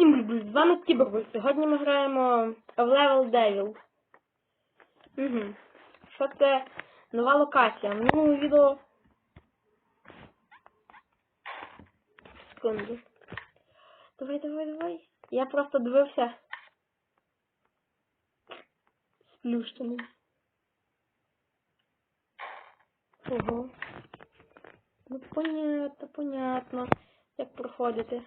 Всім з вами Кібербой. Сьогодні ми граємо в Level Devil. Угу. Що це нова локація? В минулому відео. Секунду. Давай, давай, давай. Я просто дивився. Сплющеним. Ого. Ну понятно, понятно. Як проходити.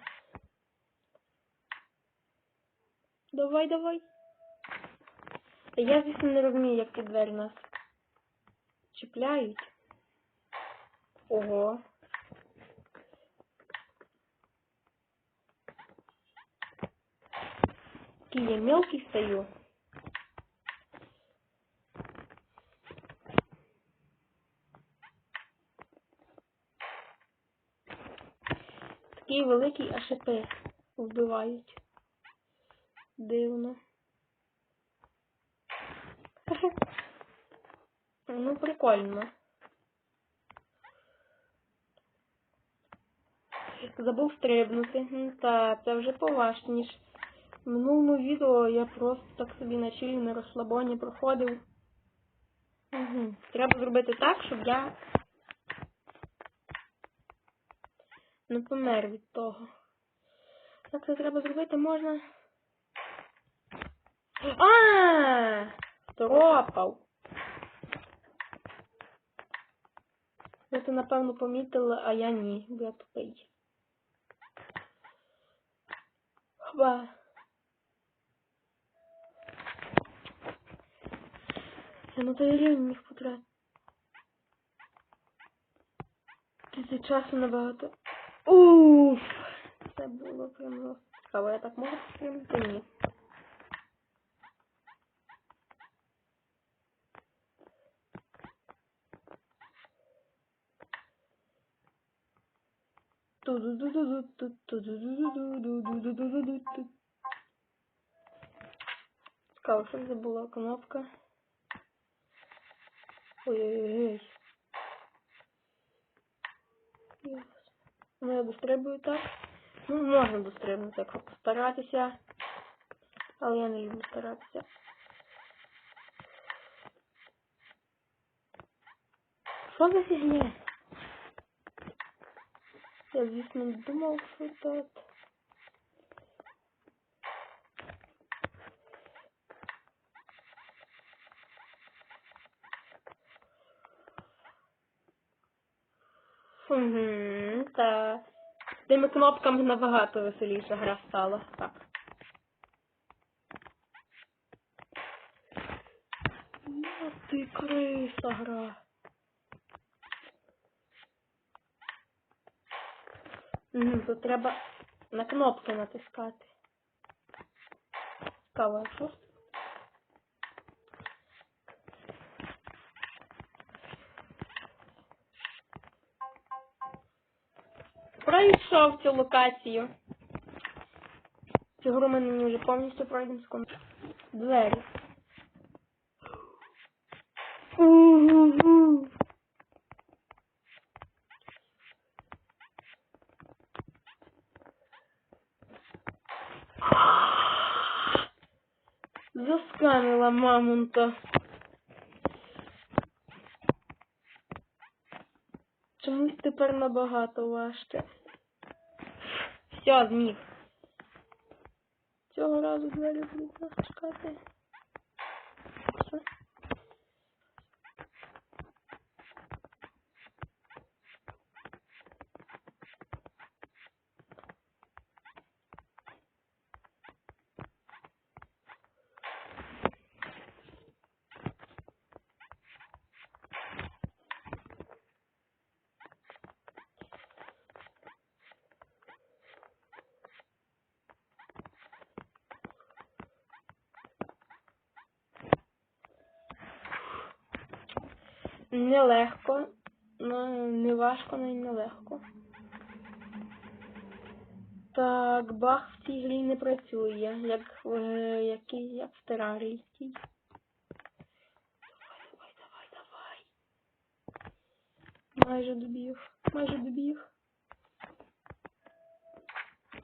Давай, давай. Я, звісно, не розумію, як ці двері нас чіпляють. Ого. Такий я мелкий стою. Такий великий, а шипи вбивають. Дивно. Ну, прикольно. Забув стрибнути. Ну, Та, це вже поважче, ніж в минулому відео я просто так собі на чилі на розслабоні проходив. Угу. Треба зробити так, щоб я не помер від того. Як це треба зробити можна? А, Торопав. Ви це, напевно, помітили, а я ні, бо я тупий. Хва. Я на той рівень міг потратити. Це часу набагато. Уф! Це було прямо цікаво. Я так можу стрімити? Ні. Цікаво, що це була кнопка. Ой-ой-ой. Ну, я дострибую так. Ну, можна дострибнути, якщо постаратися. Але я не люблю старатися. Що за фігня? Я, звісно, не думав, що тут. Угу, та тими кнопками набагато веселіша гра стала. Так. Ну ти криса гра. Угу, тут треба на кнопки натискати. Цікаво, що? Пройшов цю локацію. Цю гру ми не вже повністю пройдемо скоро. Двері. Мамонта. Чомусь тепер набагато важче. Все, зміг. Цього разу двері будуть нас чекати. нелегко, ну, не важко, але й нелегко. Так, баг в цій грі не працює, як в який як в терарії. Давай, давай, давай, давай. Майже добіг, майже добіг.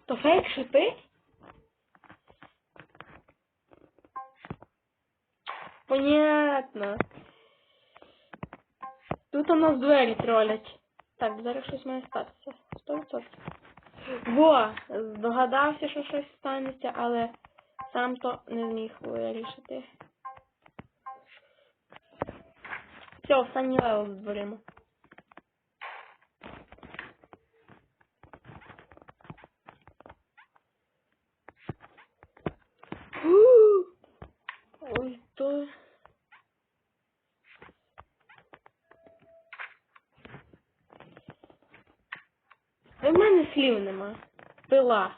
То фейк шипи? Понятно. Тут у нас двері тролять. Так, зараз щось має статися. 100%. Во! Здогадався, що щось станеться, але сам то не зміг вирішити. Все, останній левел з дверима. Фу! Ой, то. В мене слів нема. Пила.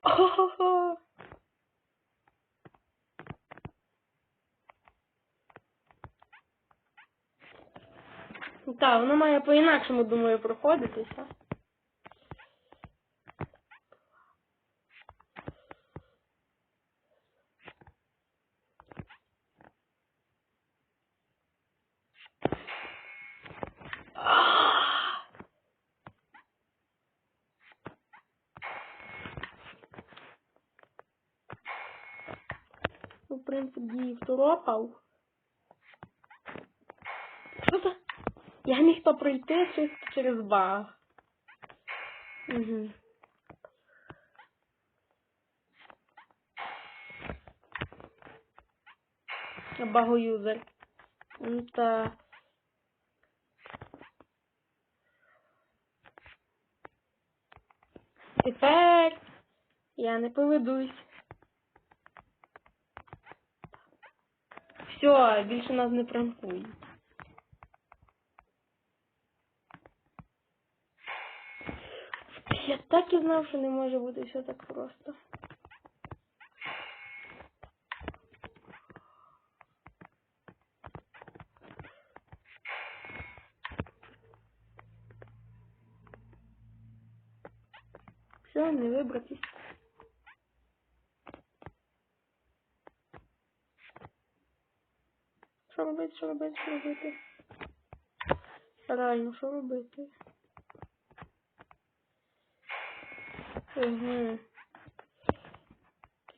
Хо-хо-хо. Так, воно має по-інакшому, думаю, проходитися. Ну, принцип дії второпав. Що це? Я міг то через баг. Угу. Багоюзер. Ну, Та... Тепер я не поведусь. Все, більше нас не пранкують. Я так і знав, що не може бути все так просто. Все, не вибратись. Що робити, що робити, що робити? Реально, що робити? Угу.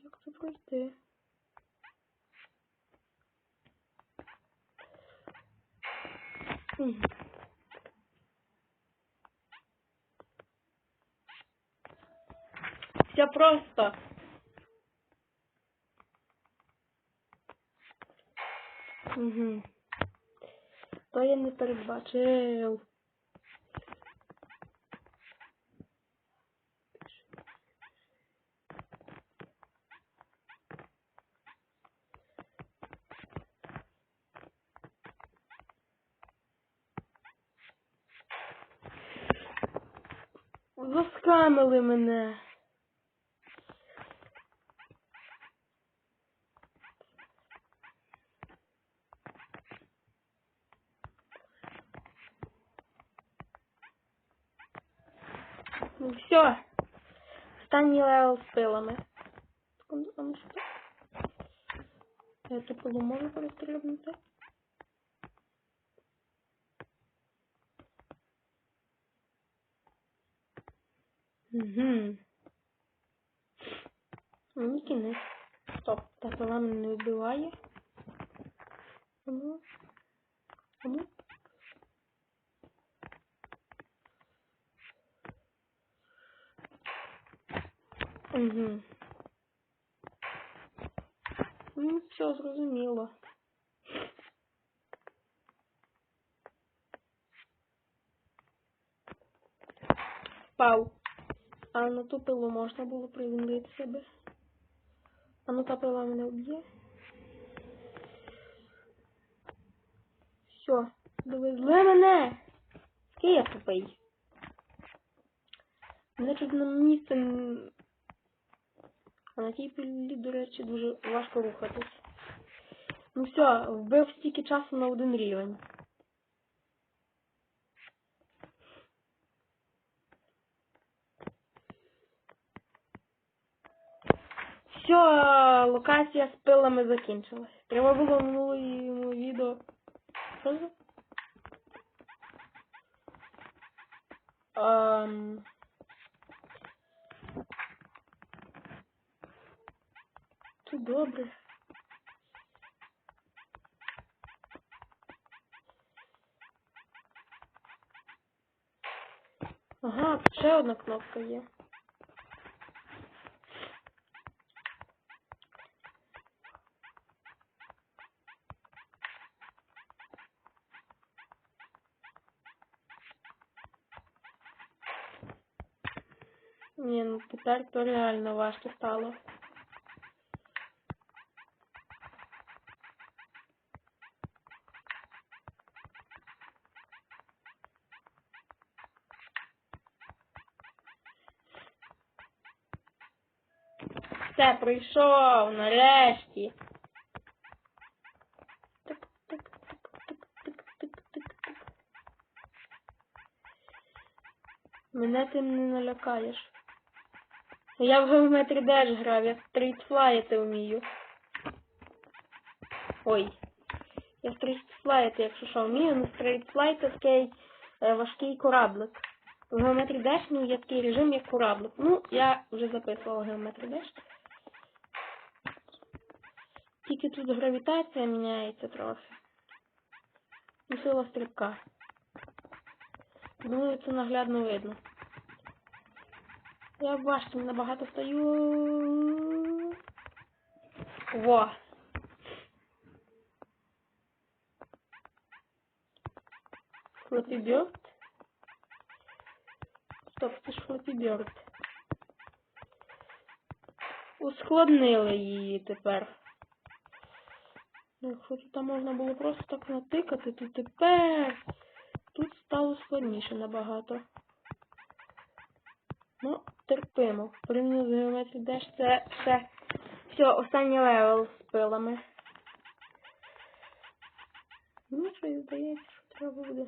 Як це пройти? Угу. Все просто. Угу. То я не передбачив. Заскамили мене. Ну все. Останній левел з пилами. Секунду, а ну що? Я ту пилу можу? Угу. Мені кінець. Стоп, та пила мене не вбиває. А Ну. Ну. Угу. Ну, все зрозуміло. Впав. А на ту пилу можна було приземлити себе. А ну та пила мене вб'є. Все, довезли мене. Який я тупий. Мене чуть на місце. А на тій пилі, до речі, дуже важко рухатись. Ну все, вбив стільки часу на один рівень. Все, локація з пилами закінчилась. Треба було минулому відео. Що це? Ем... добре. Ага, ще одна кнопка є. Ні, ну тепер то реально важко стало. Все, прийшов, нарешті. Мене ти не налякаєш. Я в геометрі Dash грав, я стрітфлаїти вмію. Ой. Я стрітфлаїти, якщо що, вмію, але стрітфлайт це такий е, важкий кораблик. В геометрі Dash ну, є такий режим, як кораблик. Ну, я вже записувала геометрі Dash. Тільки тут гравітація міняється трохи. І сила стрибка. Думаю, це наглядно видно. Я в башні набагато стою. Во. Бёрд. Стоп, це ж Флоті Бёрд. Ускладнили її тепер. Ну, Якщо тут можна було просто так натикати, то тепер тут стало складніше набагато. Ну, терпимо. Порівняно з Geometry Dash це все. Все, останній левел з пилами. Ну, щось здається, що треба буде.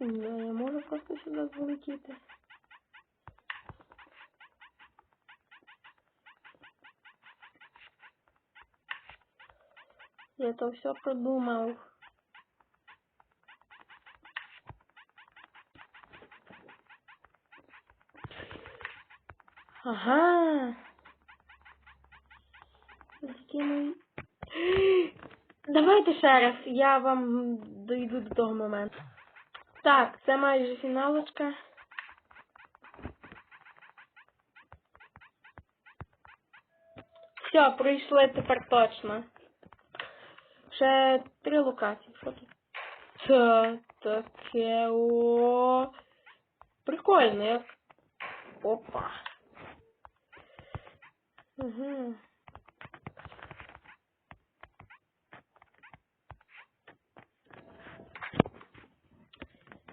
Знаю, я можу просто сюди залетіти. Я то все продумав. Ага. Давайте ще раз, я вам дойду до того моменту. Так, це майже фіналочка. Все, пройшли тепер точно. Ще три локації. Що тут? Це таке о. Прикольно, як. Опа. Угу.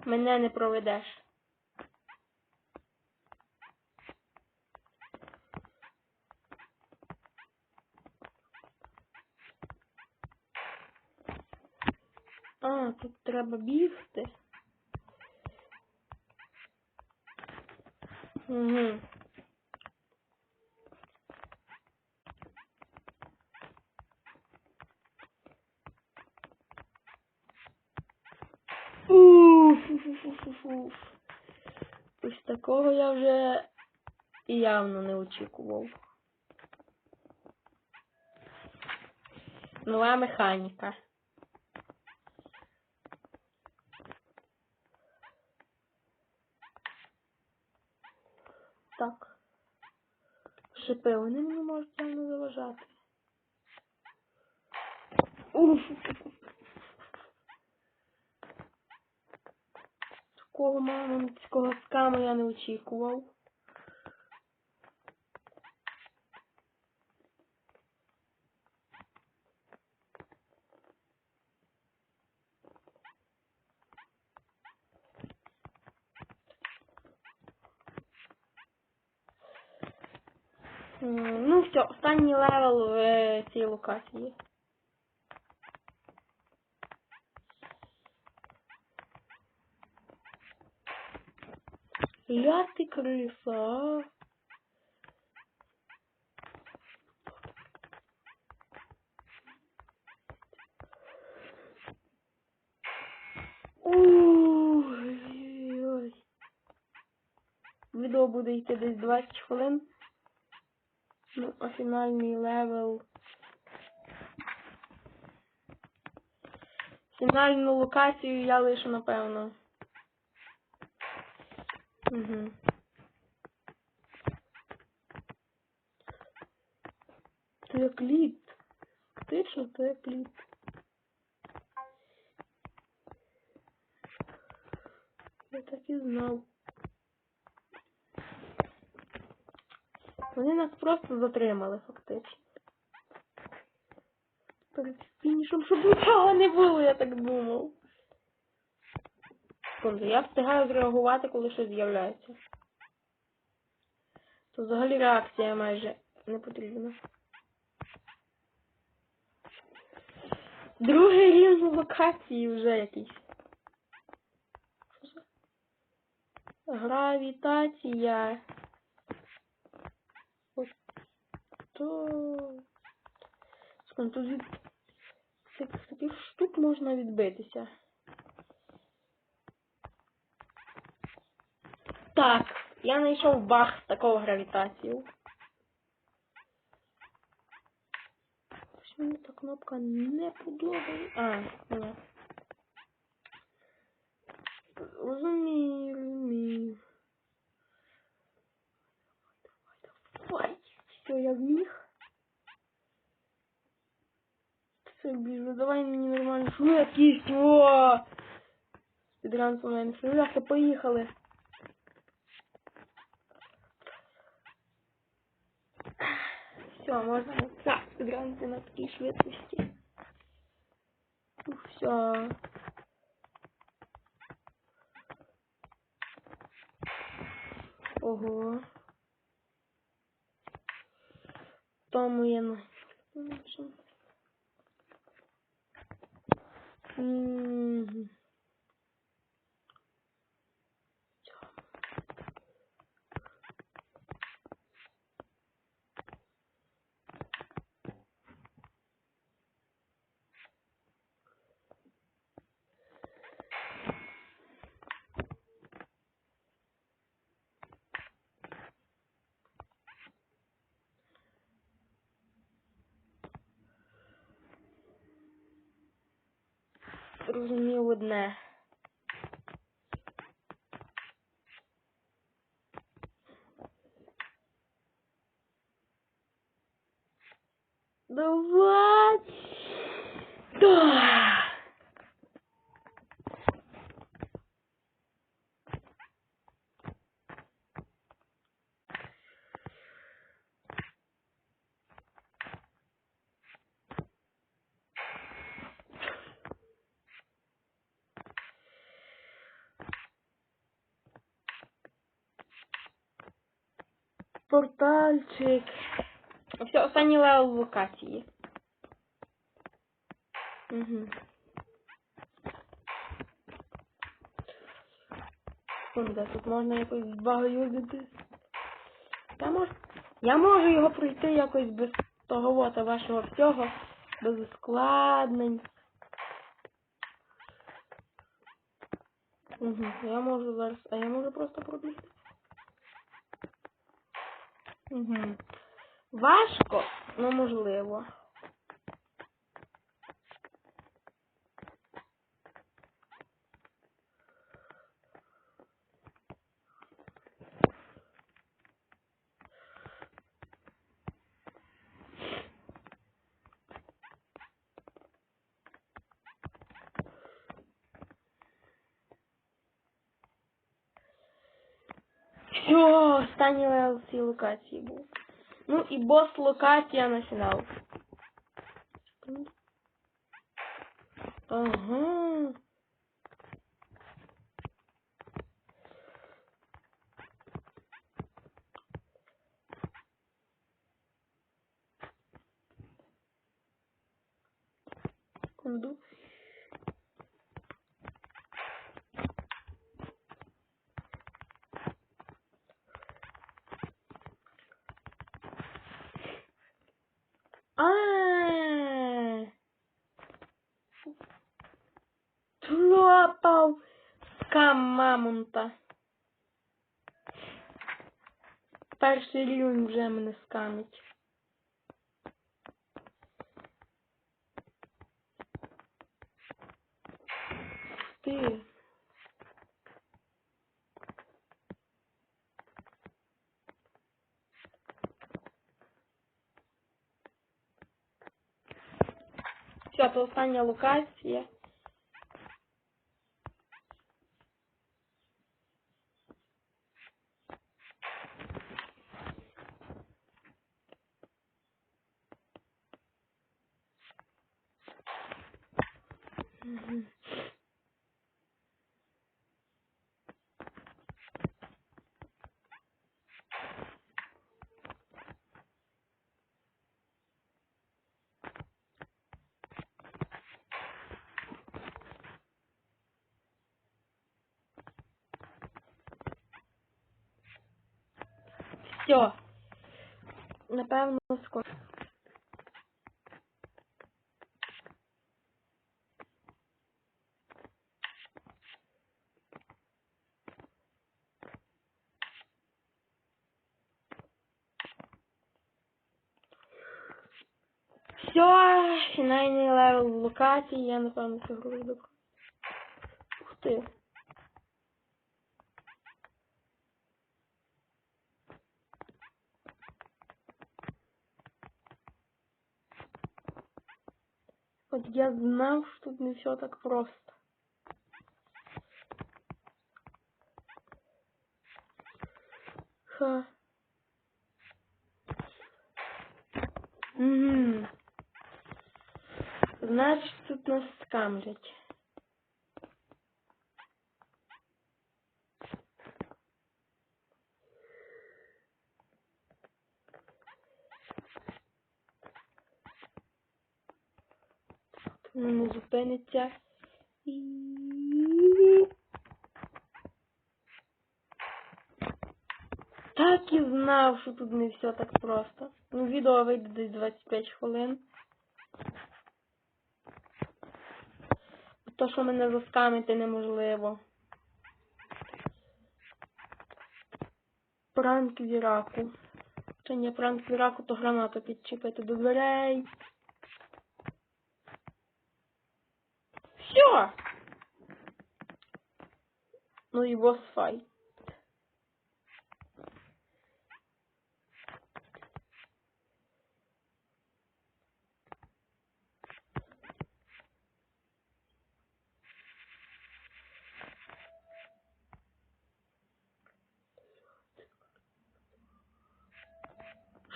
Мене не проведеш. А, тут треба бігти. Угу. Уф, уф, уф, уф, уф, уф. Ось такого я вже явно не очікував. Нова механіка. Так. Шипи, вони мені можуть явно заважати. Уф. Такого мамонтського скаму я не очікував. Ну все, останній левел в е, цій локації. Ля ти криса. а. Відео буде йти десь 20 хвилин. Ну, а фінальний левел. Фінальну локацію я лишу, напевно. Угу. Це як лід. Фактично, це як лід. Я так і знав. Вони нас просто затримали, фактично. Перед фінішем, щоб нічого не було, я так думав. Секунду, я встигаю зреагувати, коли щось з'являється. То взагалі реакція майже не потрібна. Другий рівень локації вже якийсь. Гравітація. Ось то. Тут від таких штук можна відбитися. Так, я знайшов баг такого гравітацію. Щось Мені кнопка не подобається. А, ні. Розумію, розумію. Давай, все, я вміг. Все, біжу, давай мені нормально швидкість, о! Спідран по мене, швидко, поїхали. Все, можна так спідранити на такій швидкості. Все. Ого. Тому я на. Розумів одне. Давай. Да. Портальчик. Все, останній левел локації. Угу. Секунда, тут можна якось збагаюзити. Я можу, я можу його пройти якось без того вот, вашого всього, без ускладнень. Угу. Я можу зараз, а я можу просто пробігти. Угу. Важко, але можливо. Все, останній левел цієї. Ну і бос локація на фінал. Мамонта. Перший рівень вже мене скамить. Ти. Все, то остання локація. Все. Напевно, скоро. Все, фінальний левел в локації, я напевно цю гру. Ух ти. От я що тут не все так просто. Ха. Угу. Значить, тут нас скамлять. Не зупиниться. І... Так і знав, що тут не все так просто. Ну, відео вийде десь 25 хвилин. То, що мене заскамити неможливо. Пранк віраку. Чи не пранк віраку, то гранату підчепити до дверей. Все! Ну і босс файт.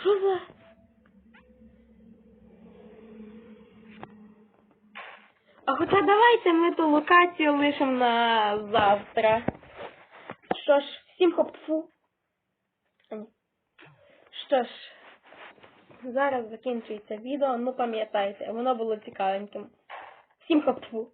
Що за? А хоча давайте ми ту локацію лишимо на завтра. Що ж, всім хоп-фу. Що ж, зараз закінчується відео, ну пам'ятайте, воно було цікавеньким. Всім хоп-фу.